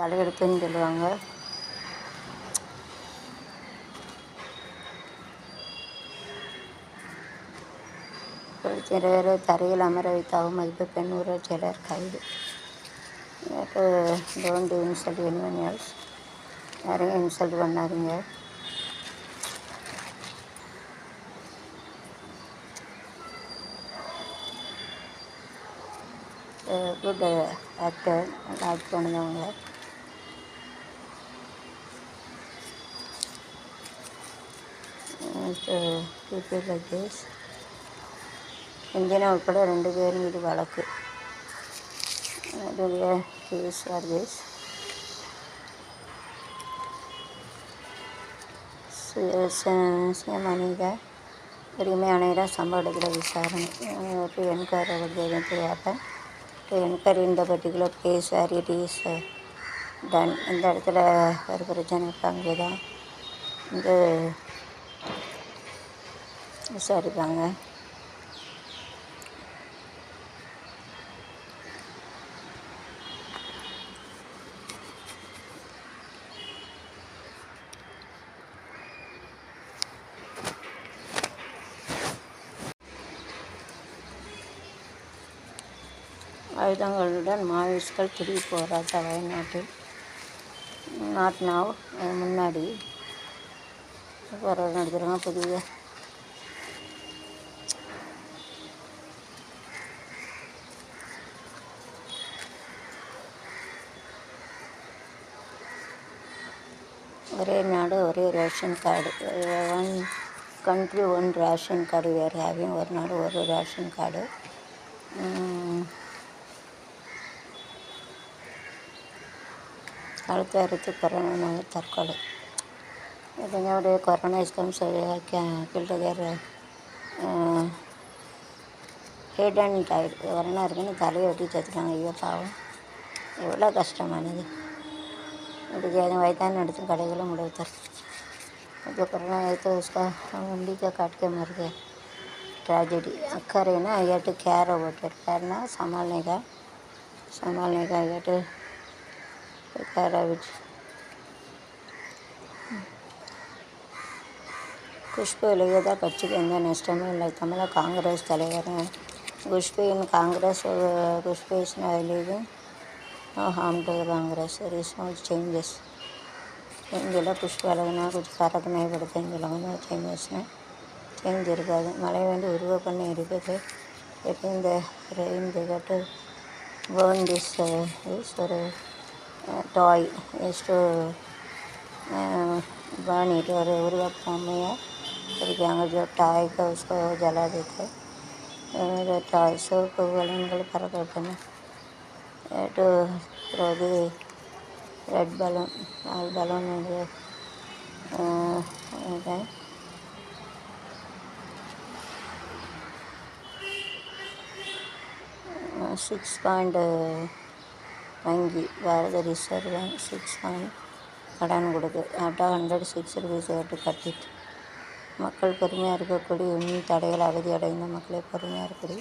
தலையெடுப்புன்னு சொல்லுவாங்க. சிலர் தரையில் அமர வைத்து அவமதிப்பு பெண் உறவு சிலர் கைது. Don't insult anyone else. யாரையும் இன்சல்ட் பண்ணாதீங்க. குட் ஆக்டர் ஆக்ட் பண்ணுறவங்க பீப்புள் லைக் திஸ் இந்தியனா உட்பட ரெண்டு பேர் மீது வழக்கு. கேஸ் ஆர் அணிக உரிமை ஆணையராக சம்பவ எடுக்கிற விசாரணை. டு என்கொயர் அவர் தெரியாத டு என்கொயர் இந்த particular case where it is done இந்த இடத்துல ஒரு பிரச்சனை இருக்காங்க தான் வந்து விசாரிப்பாங்க ஆயுதங்களுடன் மாவோயிஸ்ட்கள் திடீர் போராட்டம் வயநாட்டில் நாட் நாவ் முன்னாடி போராட்டம் நடத்துகிறாங்க புதிய ஒரே நாடு ஒரே ration card one country one ration card வேறு ஹேவிங் ஒரு நாடு ஒரு ரேஷன் கார்டு அடுத்த அறுத்து கொரோனா தற்கொலை இதனுடைய கொரோனா இஸ்கம் கம்ஸ் கில்டகர் ஹெட் அண்ட் டைட் கொரோனா இருக்குன்னு தலையை வெட்டி தச்சுட்டாங்க ஐயோ பாவம் எவ்வளோ கஷ்டமானது இதுக்கு எதுவும் வயதான எடுத்து கடைகளும் मुड़ेतर जो करना है तो उसका उंगली का काट के मर गए ट्रेजेडी अक्खर है ना यह to care about it care ना संभालने का संभालने का यह to care of it Khushbu எழுதியதா கட்சிக்கு எந்த நஷ்டமும் இல்லை தமிழக காங்கிரஸ் தலைவர் Khushbu in Congress Khushbu is ఆమ్టల్ Congress changes changes ఇందులో புஷ்பாலகனா கொஞ்சம் தரக்கு மேம்படுத்த இங்கெல்லாம் சேஞ்சஸ்னால் சேஞ்ச் இருக்காது. மழை வந்து உருவ பண்ணி இருக்குது. இப்போ இந்த இந்த கட்டு பேர்ன் திஸ் இஸ் ஒரு டாய் எஸ்டோ பேர்ன் ஒரு உருவ பொம்மையை இருக்காங்க ஜோ டாய்க்கு ஜலாதிக்கு. ஜலா देते டாய் சோப்பு வளங்கள் பறக்க பண்ணு to throw red balloon balloon balloon balloon six point வங்கி Bharat reserve bank six point கடன் கொடுக்கு. ஆஃப்டர் ஹண்ட்ரட் சிக்ஸ் ருபீஸ் எட்டு கட்டிட்டு. மக்கள் பொறுமையாக இருக்கக்கூடிய இன்னும் தடைகள் அவதி அடைந்த மக்களே பொறுமையாக இருக்கக்கூடிய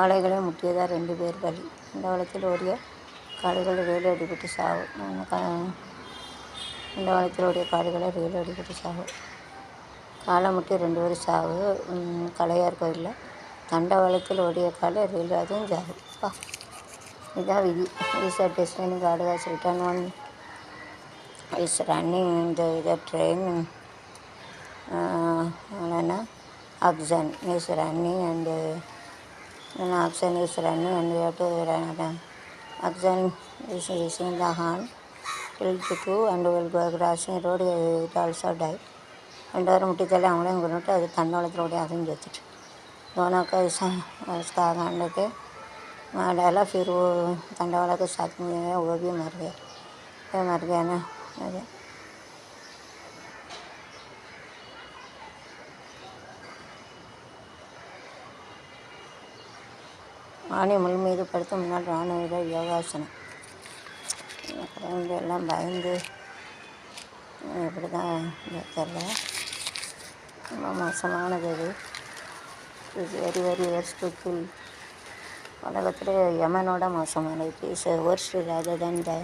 ஆலைகளை முட்டியதாக ரெண்டு பேர் பலி தண்டவாளத்தில் ஓடிய காடுகள் ரயில் அடிபட்டு சாவு. தண்டவாளத்தில் ஓடிய காடுகளை ரயில் அடிபட்டு சாவு. காலை முட்டி ரெண்டு பேர் சாவு. கலையார் கோயிலில் தண்டவாளத்தில் ஓடிய காலை ரயில் அதுவும் சாவு. பா. இதான் விதி. Eicher destiny god was return one is running இந்த இதை ட்ரெயின் என்னென்னா option is running and option is running and we have to run again. Option is using the hand till to and will go crossing road it also die. ரெண்டு பேரும் முட்டித்தள்ளி அவங்களையும் கொண்டுட்டு அது தன்னோளத்திலோடைய அதையும் சேர்த்துட்டு దోనక స్థానంలోకి మాడేలా ఫిరు తండవాళ్ళకి సత్యం ఓగి మరిగా మరిగాను అదే மானியமல் மீது படுத்த முன்னால் ராணுவ யோகாசனம். அப்புறம் வந்து எல்லாம் பயந்து இப்படி தான் தெரில ரொம்ப மோசமானது இது. வெரி வெரி வெரி வெஸ்ட்ஃபுல் உலகத்தில் யமனோட மோசமானது. இஸ் ஒர்ஸ்ட் ராஜா தான் இந்த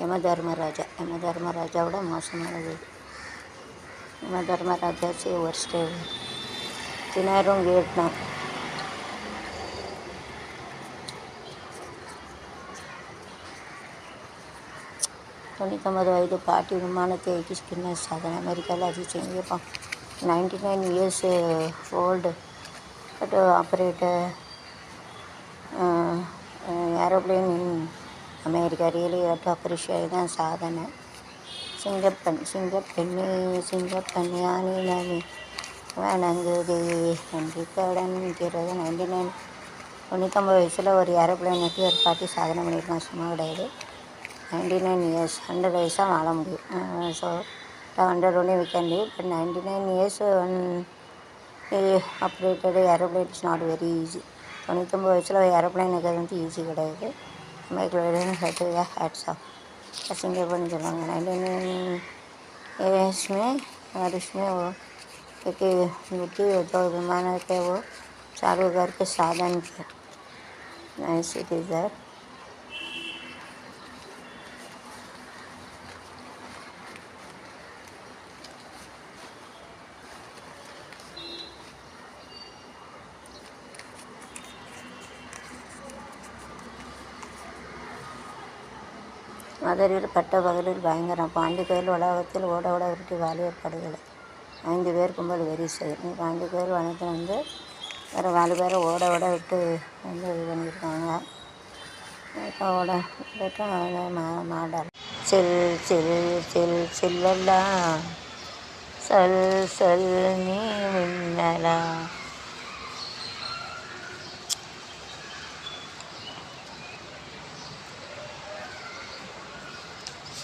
யம தர்மராஜா. யம தர்மராஜாவோட மோசமானது. யம தர்மராஜாச்சு ஒர்ஸ்ட்டு திணறும் வீட்டினான் தொண்ணூத்தொம்பது வயது பாட்டி விமானத்தை எகிஸ்கின்ன சாதனை அமெரிக்காவில் அதிசயம் வியப்பம் ninety nine years old but operator aeroplane in America really at appreciate தான் சாதனை. சிங்கப்பெண் சிங்கப்பெண்ணு சிங்கப்பெண் யானி நானி வணங்குதே நன்றி கடன்கிறது நைன்டி நைன் தொண்ணூத்தொம்பது வயசில் ஒரு ஏரோப்ளேன் நட்டி ஒரு பாட்டி சாதனை பண்ணியிருக்கான். சும்மா கிடையாது. நைன்டி நைன் இயர்ஸ் ஹண்ட்ரட் வயசாக வாழ முடியும் so hundred only we can leave but ninety nine years one operated aeroplane it's not very easy தொண்ணூத்தொம்பது வயசில் ஏரோப்ளேன் இருக்கிறது வந்து ஈஸி கிடையாது அமெரிக்காவில் ஹெட் ஹேட்ஸ் ஆஃப் सिंगापुर चलाऊँगा नाइनटीन इयर्स में और उसमें वो एक मृत्यु जो विमान के वो चालू करके साधन किया नाइस इट इज़ மதுரையில் பட்ட பகலில் பயங்கரம். பாண்டி கோயில் வளாகத்தில் ஓட ஓட உருட்டி வாலிபர் படுகொலை. ஐந்து பேர் கும்பல் வெறி செய்யும் பாண்டி கோயில் வனத்தில் வந்து வேறு நாலு பேரை ஓட ஓட விட்டு வந்து இது பண்ணியிருக்காங்க. இப்போ ஓட விட்டு மா மாடல். சில் சில் சில் சில்லெல்லாம் சொல் சொல் நீ மின்னலா.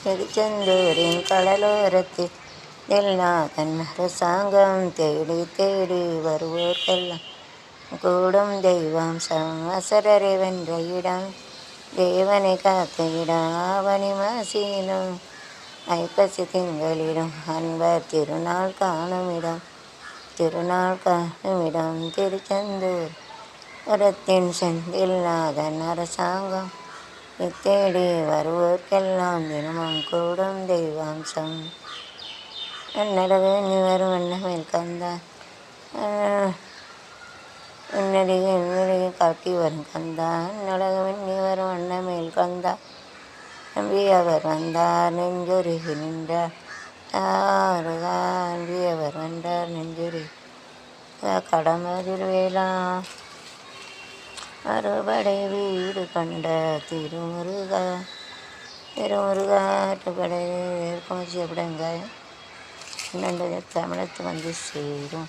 திருச்செந்தூரின் கடலோரத்தில் தில்நாதன் அரசாங்கம் தேடி தேடி வருவோர்க்கெல்லாம் கூடும் தெய்வம் சமசரரை வென்ற இடம். தேவனை காத்த இடம் ஆவணி மாசீனும் ஐப்பசி திங்களிடம் அன்பர் திருநாள் காணும் இடம். திருநாள் காணும் இடம் திருச்செந்தூர். உரத்தின் செந்தில் நாதன் அரசாங்கம் தேடி வருவோர்க்கெல்லாம் தினமும் கூடும் தெய்வாம்சம் என்னடவே நீ வரும் வண்ணமேல் கந்தா. உன்னடியே என்னுடைய காட்டி வரும் கந்தா? நடகவன் நீ வரும் வண்ணமேல் கந்தா. நம்பி அவர் வந்தார் நெஞ்சொருகி நின்றார் தாருகா நம்பி அவர் வந்தார் நெஞ்சுரி கடமதில் வேளா அறுபடை வீடு கண்ட திருமுருகா. திருமுருகா ஆட்டுப்படை ஏற்கமச்சி எப்படி பன்னெண்டு தமிழத்து வந்து சேரும்.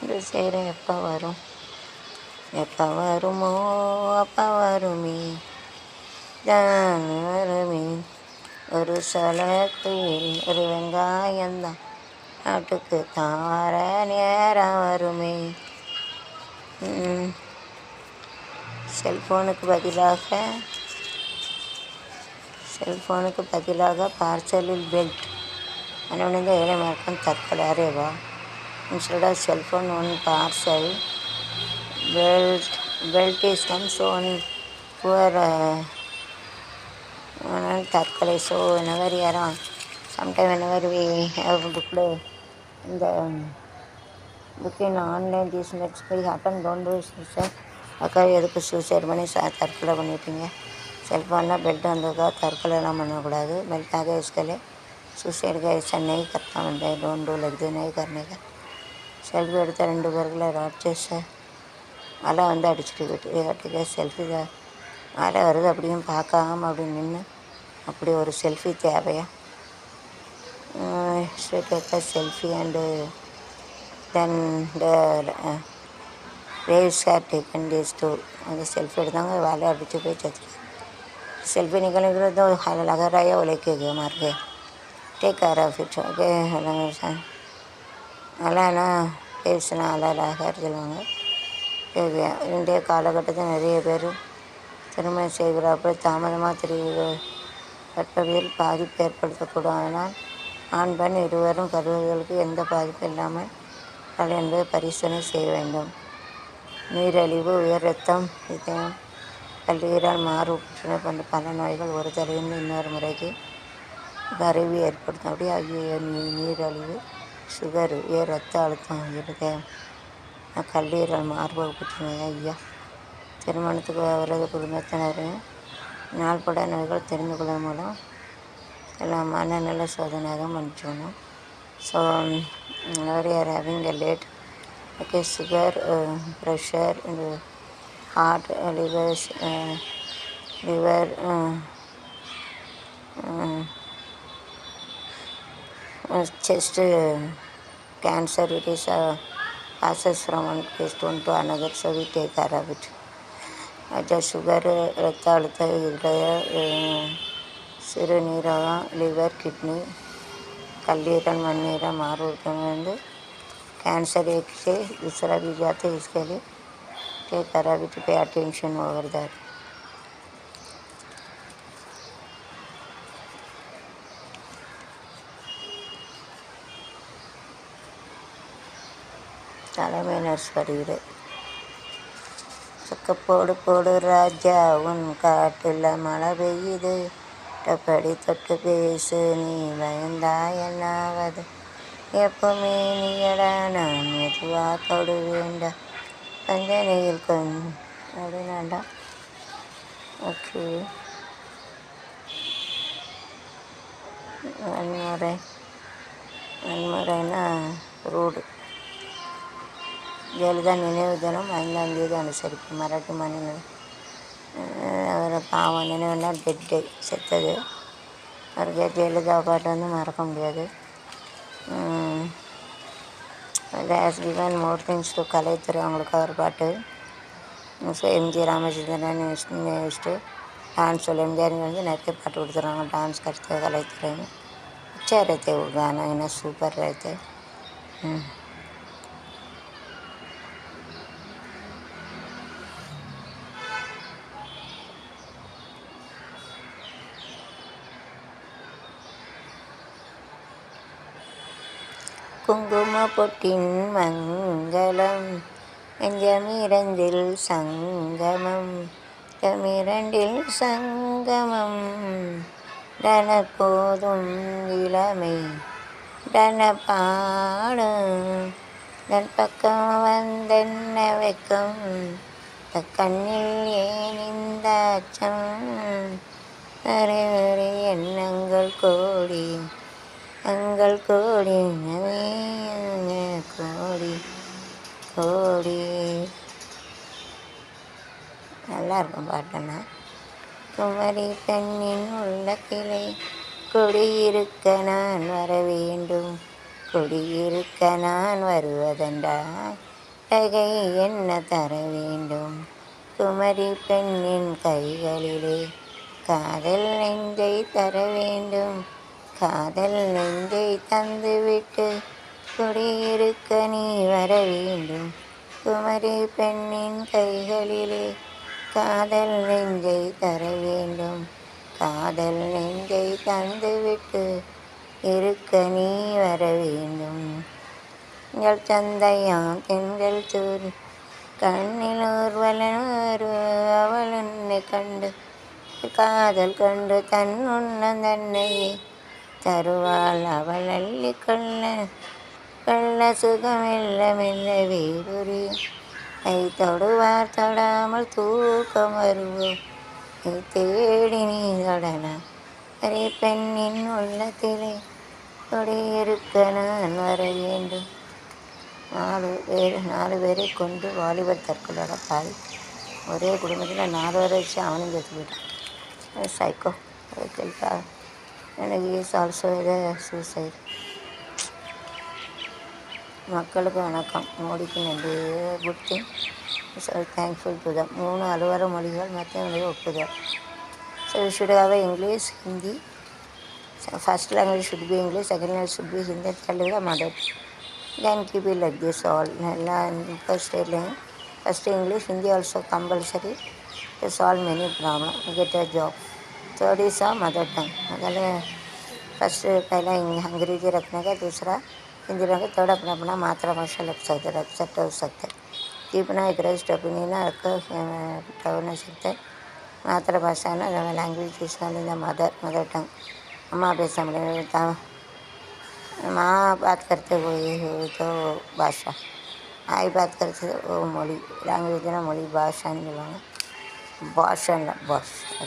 வந்து சேரும் எப்போ வரும்? எப்போ வருமோ? அப்போ வருமே? தான் வருமே? ஒரு சலத்தில் ஒரு வெங்காயம்தான் நாட்டுக்கு தார நேரம் வருமே? ம். செல்ஃபோனுக்கு பதிலாக செல்ஃபோனுக்கு பதிலாக பார்சலில் பெல்ட். அனுமதிந்த ஏழை மார்க்கம் தற்கொலை அரேவா instead of cellphone one parcel belt belt is come so one poor தற்கொலை. ஸோ whenever யாரும் sometime whenever we have booked இந்த book in online this next will happen. Don't do suicide அக்கா எதுக்கு சூசைட் பண்ணி ச தற்கொலை பண்ணிட்டீங்க செல்ஃபோனில் பெல்ட் வந்ததுக்காக தற்கொலைலாம் பண்ணக்கூடாது பெல்ட்டாக इसके சூசைட் का ऐसा नहीं करता बंदा डोंट डू लाइक दे नहीं करने का செல்ஃபி எடுத்த ரெண்டு பேருக்குள்ள ராட்சஸ அலை வந்து அடிச்சுட்டு போயிட்டு ஏட்டுக்கே செல்ஃபி தான் அலை வருது அப்படியும் பார்க்காம அப்படி நின்று அப்படி ஒரு செல்ஃபி தேவையா ஸ்ட்ரெயிட் எடுத்த selfie and then the waves are taken days to அந்த செல்ஃபி எடுத்தாங்க வேலையை அடித்து போய் செத்து सेल्फी निकलने के लिए तो हाल लगा रहा है वो लेके गए मार के take care of it okay அலானா பேசினா அலாலாகார் சொல்லுவாங்க கேட்க இன்றைய காலகட்டத்தில் நிறைய பேர் திருமணம் செய்கிறாப்ப தாமதமாக தெரிவிக்க கற்பவியல் பாதிப்பு ஏற்படுத்தக்கூடும் அதனால் ஆண் பெண் இருவரும் கருவுகளுக்கு எந்த பாதிப்பும் இல்லாமல் இருக்கார்கள் என்பதை பரிசோதனை செய்ய வேண்டும் நீரிழிவு உயர் ரத்தம் இதயம் கல்லீரல் மாறு புற்றுநோய் போன்ற பல நோய்கள் ஒரு தலையிலிருந்து இன்னொரு முறைக்கு கருவி ஏற்படுத்தும். அப்படியே ஐயோ நீ நீரிழிவு சுகர் உயர் ரத்த அழுத்தம் இருதயம் கல்லீரல் மார்பக புற்றுநோய் ஐயா. திருமணத்துக்கு அவரது குடும்பத்தினரையும் நாள்பட நோய்கள் தெரிந்து கொள்வதன் மூலம் எல்லாம் மனநல சோதனையாக மன்னிச்சுக்கணும். So where are having a late okay sugar pressure இந்த heart livers liver chest cancer it is passes from one stone to another so we take care of it அடுத்த சுகரு ரத்த அழுத்த இதய சிறுநீரகம் லிவர் கிட்னி கல்லீரல் மண்ணீரல் மார்பகம் வந்து cancer एक से दूसरा भी जाते इसके लिए take care of it pay attention over that தலைமை நர்ஸ் வருகிறது சொக்க போடு போடு ராஜா உன் காட்டில் மழை பெய்யுது டப்படி தொட்டு பேசு நீ பயந்தா என்னாவது எப்பவுமே நீயடா நான் மெதுவா தொடுவேண்டா பஞ்சனையில் கொஞ்சம் அப்படின்னாண்டா ஓகே. வன்முறை. வன்முறைன்னா ரூடு. ஜெயலலிதா நினைவு தினம் ஐந்தாம் தேதி அனுசரிப்பு மராட்டி மாநிலம். அவரை பாவம் நினைவுனா டெட் டே செத்தது. அவருக்கு ஜெயலலிதா பாட்டு வந்து மறக்க முடியாது. This given more things to கலைத்துறை அவங்களுக்கு அவர் பாட்டு ஸோ எம்ஜி ராமச்சந்திரன் விஷ்ணு வச்சுட்டு டான்ஸ் எம்ஜிஆருக்கு வந்து நிறைய பாட்டு கொடுத்துறாங்க డాన్స్ కడితే కలైతురేమో వచ్చారైతే గానం అయినా సూపర్ అయితే குங்கும பொட்டின் மங்களம் நெஞ்சமிரண்டில் சங்கமம் தமிரண்டில் சங்கமம். டன போதும் இளமை டன பாடும் தன் பக்கம் வந்தென்ன வைக்கும்? கண்ணில் ஏன் இந்த அச்சம்? அறிவறி எண்ணங்கள் கோடி எங்கள் கோடி கோடி கோடி. நல்லா இருக்கும் பாட்டுன்னா குமரி தண்ணின் உள்ள கிளை கொடியிருக்க நான் வர வேண்டும். கொடியிருக்க நான் வருவதென்றா தகை என்ன தர வேண்டும்? குமரி பெண்ணின் கைகளிலே காதல் நெஞ்சை தர வேண்டும். காதல் நெஞ்சை தந்துவிட்டு குடியிருக்க நீ வர வேண்டும். குமரி பெண்ணின் கைகளிலே காதல் நெஞ்சை தர வேண்டும். காதல் நெஞ்சை தந்துவிட்டு இருக்க நீ வர வேண்டும். எங்கள் சந்தையாம் தென்கள் தூர் கண்ணில் ஊர்வலன் ஒரு அவள் உன்னை கண்டு காதல் கண்டு தன் உன்ன தன்னையே தருவாள் அவள் அள்ளி கொள்ள கொள்ள சுகமெல்ல மெல்ல வேறுரி கை தொடுவார் தொடாமல் தூக்கம் வருவோம். நீ தேடி நீ தொடலாம் அரே பெண்ணின் உள்ளத்திலே கொடியிருக்க நான் வர வேண்டும். நாலு பேர் நாலு பேரை கொண்டு வாலிபர் தற்கொலை பாதி. ஒரே குடும்பத்தில் நாலு பேரை வச்சு அவனும் செத்து போயிட்டான். சைக்கோ அதுக்காக எனக்கு இஸ் ஆல்சோ இத சூசைட் மக்களுக்கு வணக்கம். மோடிக்கு நன்றி. Good thing so thankful to them மூணு அலுவலக மொழிகள் மற்ற மொழிகள் ஒப்புதல். So we should have English Hindi first language should be English second language should be Hindi third language mother then keep it like this all எல்லா இப்போ ஸ்டேட்லேயும் first English Hindi also compulsory to solve problem problems, get job. थोड़ी सा mother tongue मतलब first पहला अंग्रेज़ी रखने का, दूसरा हिंदी में थोड़ा अपना अपना मातृभाषा लग सकते रख सकते हो सकते तीपना एक रजिस्ट सकते मातृभाषा ಸಿಗ್ತೆ ಮಾತೃಭಾಷೆನ ನಮ್ಮ ಲ್ಯಾಂಗ್ವೇಜ್ ಇಸ್ಕೊಂಡಿಂದ ಮದರ್ मदर मदर टंग अम्मा पे समझ माँ बात करते वो ये तो भाषा। आई बात करते वो मोड़ी लैंग्वेज ना मोड़ी भाषा नहीं बोला भाषा भाषा।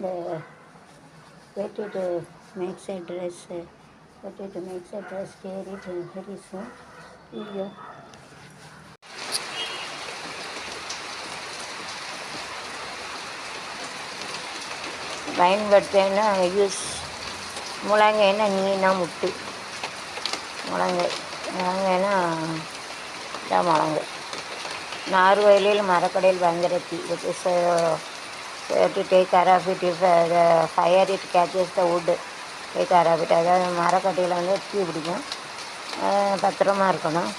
the wet it uh, makes a dress uh, wet it makes a dress tear it uh, very soon. Yeah. பயன்படுத்தேன்னா யூஸ் முழங்கைன்னா நீனா முட்டு முழங்கை முழங்கைன்னா இதான் முழங்கை நார்வயலில் மரக்கடையில் to take care of it if uh, the fire it catches the wood take care of it அதாவது மரக்கட்டையில் வந்து தீ பிடிக்கும் பத்திரமா இருக்கணும்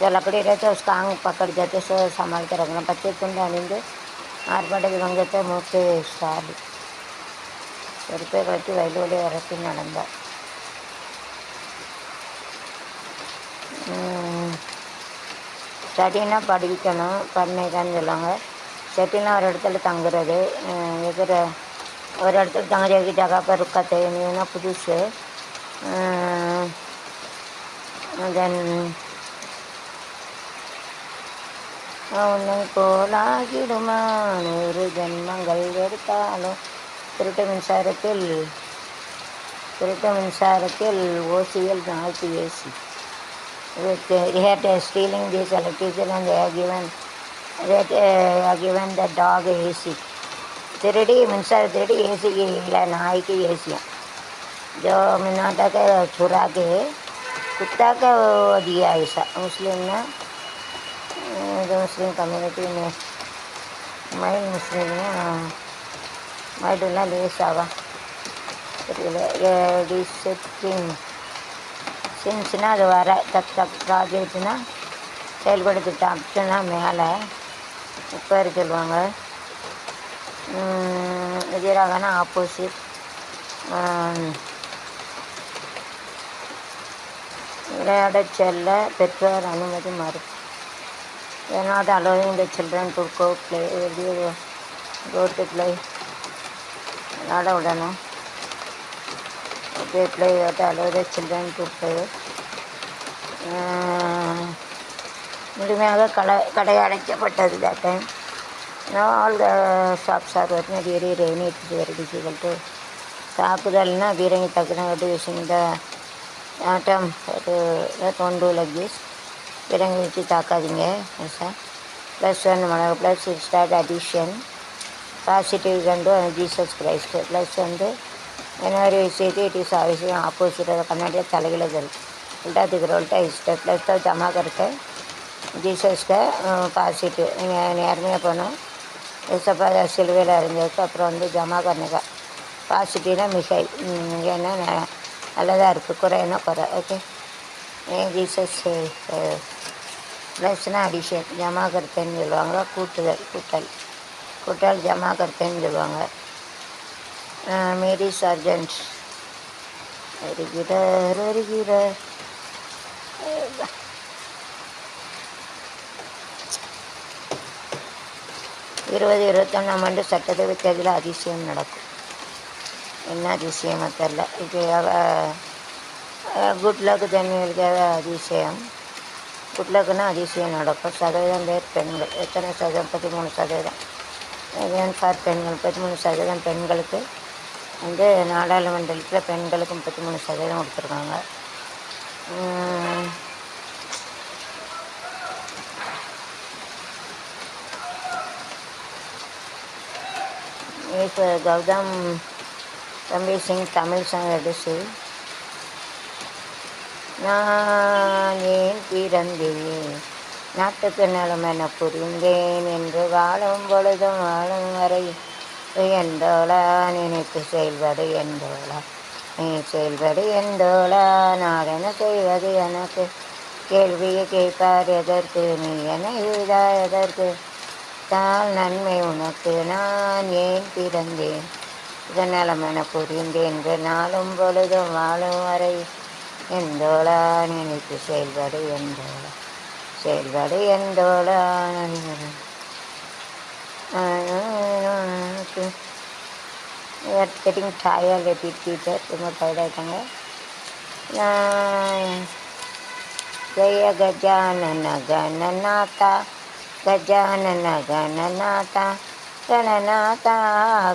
ఎలాకడైతే స్ట్రాంగ్ పక్కడ జతేసి సమాలితరగన పచ్చకుండా అనేది ఆర్పాట విధంగా మూర్తి వేసాలి చెరిపే కట్టి వైలువలి వరకు నడంద ஸ்டடின்னா படிக்கணும் பண்ணிக்கான்னு சொல்லுவாங்க செட்டினா ஒரு இடத்துல தங்குறது அஹ் எதிர ஒரு இடத்துல தங்குறதுக்கு ஜகா இருக்கா என்ன புதுசு. தென் அவனை போலாகிடுமா நூறு ஜென்மங்கள் எடுத்தாலும் திருட்டு மின்சாரத்தில் திருட்டு மின்சாரத்தில் ஓசியல் நாட்டு AC. With uh, stealing had uh, and this with, uh, given the dog a AC. तिरडी मिनसर तिरडी ऐसी ये हिला नहाई की ऐसी जो मिनाटा के छुरा के कुत्ता का दिया ऐसा मुस्लिम ना जो मुस्लिम कम्युनिटी में मैं मुस्लिम ना मैं மேலே உட்கார சொல்லுவாங்க உம், எதிராகனா ஆப்போசிட் விளையாட செல்ல பெற்றோர் அனுமதி மறுப்பு ஏன்னா அது அளவு இந்த சில்ட்ரன் children to go எப்படியோ uh, go விளையாட விடணும் okay play allow children to play முழுமையாக கடை கடை அடைக்கப்பட்டது that time now all the shops are open very தாக்குதல்னா பீரங்கி தாக்குதல் using the atom one two like this பீரங்கி வச்சு தாக்காதீங்க சார் ப்ளஸ் ஒன் மிளகு ப்ளஸ் ஸ்டார்ட் அடிஷன் பாசிட்டிவ் கண்டு ஜீசஸ் கிரைஸ்ட் ப்ளஸ் வந்து ஜனவரி விஷயத்து இட் இஸ் அவசியம் ஆப்போசிட் அதை தலைகளை தலைகிழதல் உல்ட்டா திக்கிற உல்ட்டா இஷ்ட ப்ளஸ் தான் ஜமா ஜீசஸ்க்கு பாசிட்டு நேர்மையாக போனோம் ஏசப்பா சிலுவையில் அறிஞ்சதுக்கு அப்புறம் வந்து ஜமா கண்ணுக்கா பாசிட்டிவ்னா மிகை. ஏன்னா நல்லதாக இருக்குது குறைன்னா குறை ஓகே. ஏன் ஜீசஸ் ப்ளஸ்னால் அடிஷன். ஜமா கருத்தேன்னு சொல்லுவாங்க. கூட்டுதல் கூட்டல். கூட்டல் ஜமா கருத்தேன்னு சொல்லுவாங்க. Mary Sargent. வருகிறார் வருகிறார் இருபது இருபத்தொன்னாம் ஆண்டு சட்டசபை தேர்தலில் அதிசயம் நடக்கும். என்ன அதிசயமாக தெரில இது குட் லக் தண்ணிகளுக்காக அதிசயம். குட் லக்குன்னா அதிசயம் நடக்கும். சதவீதம் பேர் பெண்கள். எத்தனை சதவீதம்? முப்பத்தி மூணு சதவீதம் ஃபார் பெண்கள்? முப்பத்தி மூணு சதவீதம் பெண்களுக்கு. வந்து நாடாளுமன்றத்தில் பெண்களுக்கு முப்பத்தி மூணு சதவீதம் கொடுத்துருக்காங்க. இப்போ கௌதம் ரம்பீர் சிங் தமிழ் சாங் எடுத்து நான் ஏன் பிறந்தேன்? நாட்டுக்கு நிலமென புரிந்தேன் என்று வாழும் பொழுதும் வாழும் வரை என்றோளா? நினைத்து செயல்படு என்றோளா? நீ செயல்படு என்றோளா? நான் என்ன செய்வது எனக்கு? கேள்வியை கேட்பார் எதற்கு? நீ என எழுதா எதற்கு? தால் நன்மை உனக்கு. நான் ஏன் பிறந்தேன்? இதனால் என புரிந்தேன். என்று நாளும் பொழுதும் வாழும் வரை எந்தோளா நினைத்து செயல்படு எந்தோளா? செயல்படு எந்தோளா கெட்டிங் tired repeat டீச்சர் ரொம்ப டயர்டாயிட்டாங்க ஜெய கஜானன गजानन गणनाता गणनाता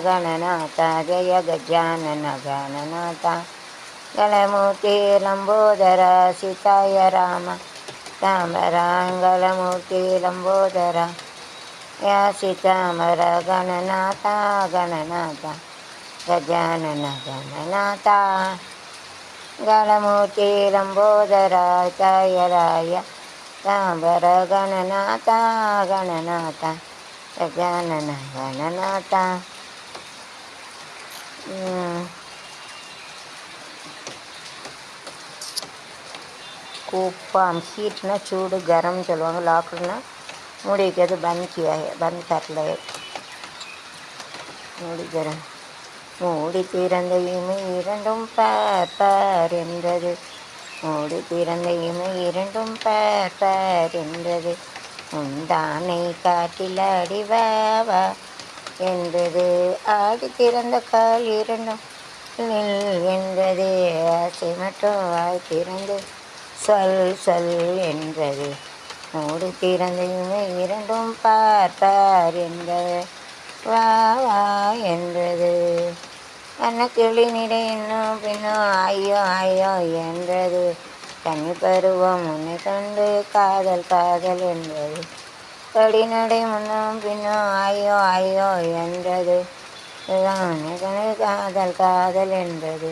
गणनाता जय गजानन गणनाता गणमूर्ति लम्बोदर सीताय राम राम राम गणमूर्ति लम्बोदर या सीतामर गणनाता गणनाता गजानन गणनाता गणमूर्ति लम्बोदराय तयराय தாம்பர கணநாதா கணநாதா கணன கணநாதா கூப்பாம் ஹீட்னா சூடு கரம்னு சொல்லுவாங்க லாக்னா மூடி வைக்கிறது பன்கி பன் தரல மூடி கரம் மூடி திறந்த இமை இரண்டும் பார் என்றது மூடி பிறந்த இமை இரண்டும் பேர் பேர் என்றது. உந்தானை காட்டில் அடிவாவா என்றது. ஆடி திறந்த கால் இரண்டும் நில் என்றது. ஆசை மட்டும் வாய் திறந்து சொல் சொல் என்றது. மூடி திறந்த இமை இரண்டும் பார்த்தார் என்றது. வா வா என்றது. என்ன அன்னக்கிளி நிறை இன்னும் பின்னும் ஐயோ ஐயோ என்றது. கன்னி பருவம் உன்னை கண்டு காதல் காதல் என்றது படிநடை முன்னும் பின்னும் ஐயோ ஐயோ என்றது. உன்னை கண்டு காதல் காதல் என்றது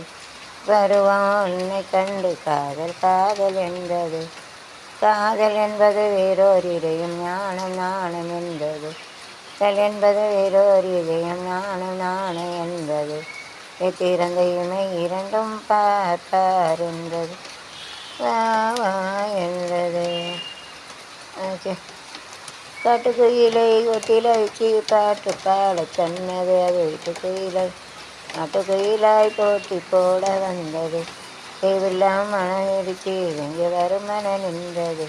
பருவம் உன்னை கண்டு காதல் காதல் என்றது காதல் என்பது வேறோர் இதயம் ஞானம் நாணம் என்பது. கல் என்பது வேறோர் இதயம் ஞானம் நாணம் என்பது. திறந்த இமை இரண்டும் பார்ப்பார் பார் என்றது வா வா என்றது ஓகே காட்டுக்குயிலை ஒட்டில பாட்டு பாட சொன்னது அது வீட்டுக்குயிலை நாட்டுக்குயிலாய் போட்டி போட வந்தது. தேவெல்லாம் மனம் இடிச்சு இங்கே வருமன நின்றது.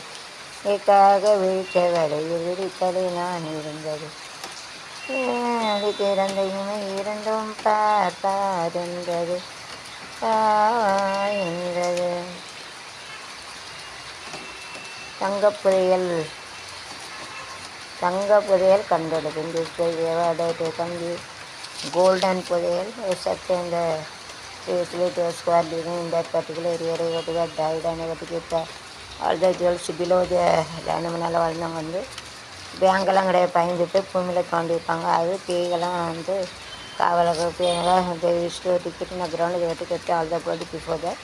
ஏக்காக வீழ்ச்ச வலையில் விரித்தலை நான் இருந்தது. ஏனடி திறந்த இமை இரண்டும் பார்ப்பார் என்பது என்றது தங்கப்புரியல் தங்க புதையல் கண்டெடுக்கும் திசை எவாடோட்டு தங்கி கோல்டன் புதையல் சத்தேந்த facility square living in that particular area what you all died and what you get all the வந்து பேங்கெல்லாம் கிடையாது. பயந்துட்டு பூமியில் தோண்டியிருப்பாங்க அது பேய்கெல்லாம் வந்து காவலுக்கு பேய்களாம் வந்து யூஸ்டு டிக்கெட் நான் கிரௌண்டில் வெட்டி கட்டி all the body before that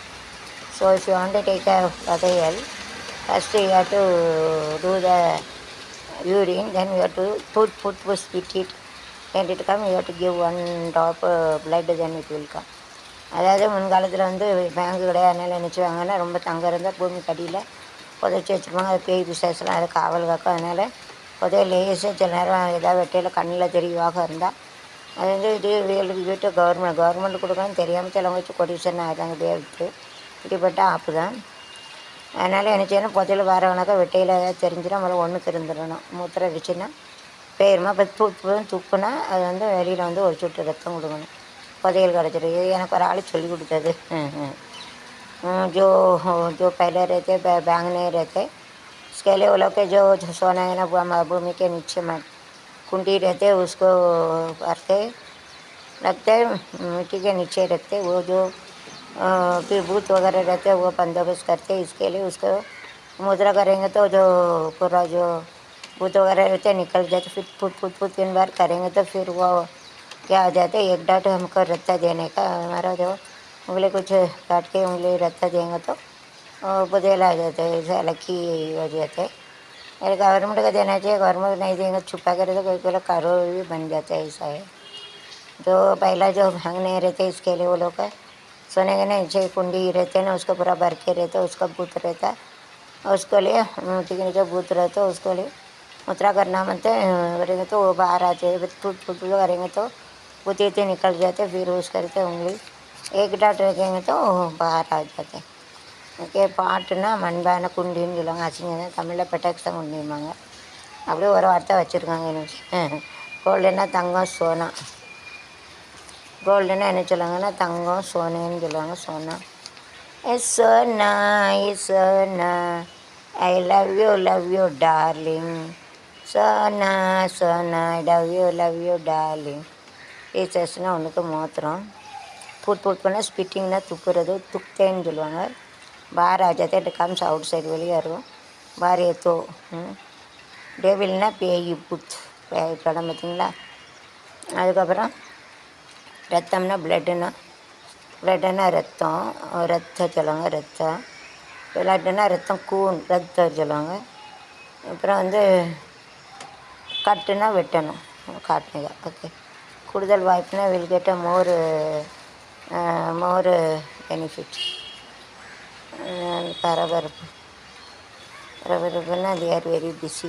so if you want to take a புதையல் first you have to do the urine then you have to put put put spit it. And it come you have to give one drop uh, blood then it will come. அதாவது முன்காலத்தில் வந்து bank கிடையாது. அதனால் நினச்சிவாங்கன்னா ரொம்ப தங்கம் இருந்தால் பூமி கடியில் புதைச்சி வச்சுருப்பாங்க. அது பேய் பிசாசெலாம் அது காவல் காக்கும். அதனால் புதைய லேசாக சில நேரம் ஏதாவது வெட்டையில் கண்ணில் தெரியவாக இருந்தால் அது வந்து இது வீட்டுக்கு வீட்டு கவர்மெண்ட் கவர்மெண்ட் கொடுக்கணும் தெரியாமல் சிலவங்க வச்சு கொடிசன் ஆகிட்டாங்க பேருக்கு இப்படிப்பட்ட ஆப்பு தான் அதனால் என்ன செய்யணும் புதையல் வரவனாக்கா வெட்டையில் ஏதாவது தெரிஞ்சிடும் முதல்ல ஒன்றுக்கு இருந்துடணும் மூத்திரம் அடிச்சுன்னா பேருமா இப்போ துப்பு துப்புனா அது வந்து வெளியில் வந்து ஒரு சொட்டு ரத்தம் கொடுக்கணும் புதையல் கிடச்சிருக்கு இது எனக்கு ஒரு ஆள் சொல்லி கொடுத்தது जो जो पहले रहते बै- बैंक नहीं रहते उसके लिए वो लोग के जो सोना है ना, वो भूमि के नीचे में कुंडी रहते, उसको भरते रखते, मिट्टी के नीचे रखते, वो जो फिर भूत वगैरह रहते, वो बंदोबस्त करते। इसके लिए उसको मुद्रा करेंगे तो जो पूरा जो भूत वगैरह रहते, निकल जाते फिर फुट फुट फुट तीन बार करेंगे तो फिर वो क्या आ जाते एक डाट हमको रत्ता देने का, हमारा जो उंगली कुछ काट के उंगली रत्ता देंगे तो। वो बुधेला आ जाते हैं ऐसे लकी हो जाते हैं। अरे गवर्नमेंट को देना चाहिए गवर्नमेंट नहीं देंगे, छुपा कर तो कोई कोई कारो भी बन जाता है, ऐसा है। जो पहला जो भाँग नहीं रहते इसके लिए वो लोग का सोने के नीचे कुंडी रहते हैं ना, उसको पूरा भर के रहते उसका भूत रहता है। उसके लिए मूर्ति के जो भूत रहता है, उसके लिए उतरा करना बनते करेंगे तो वो बाहर आते हैं टूट टूट करेंगे तो इतने निकल जाते फिर उस करते उंगली। एक डाट रखेंगे तो बाहर आ जाते हैं। ஓகே பாட்டுன்னா மண்பான குண்டின்னு சொல்லுவாங்க. அசிங்க தமிழில் பெட்டக்ஸாக குண்டிம்பாங்க. அப்படியே ஒரு வார்த்தை வச்சுருக்காங்க எனக்கு. கோல்டுன்னா தங்கம் சோனா. கோல்டுன்னா என்ன சொல்லுவாங்கன்னா தங்கம் சோனேன்னு சொல்லுவாங்க. சோனா. எஸ் சோனா ஏ Sona. I love you love you darling. Sona Sona. I love you love you darling. டீச்சர்ஸ்னால் ஒன்றுக்கு மோத்திரம். பூட் பூட் பண்ணால் ஸ்பிட்டிங்னா துப்புறது துக்தேன்னு சொல்லுவாங்க. பார் ஆஜாத்தே இட் கம்ஸ் அவுட் சைடு வெளியே வருவோம். பார் ஏத்தோ டேவில்னா பேய் புத் பேய் படம் பார்த்தீங்களா? அதுக்கப்புறம் ரத்தம்னா பிளட்டுன்னா பிளட்டுன்னா ரத்தம் ரத்தம் சொல்லுவாங்க ரத்தம் பிளட்டுன்னா ரத்தம் கூன் ரத்தம் சொல்லுவாங்க அப்புறம் வந்து கட்டுனா வெட்டணும் காட்டுங்க ஓகே. கூடுதல் வாய்ப்புனா வில் கெட்ட மோர் மோர் பெனிஃபிட் பரபரப்பு பரபரப்புன்னா they are வெரி பிஸி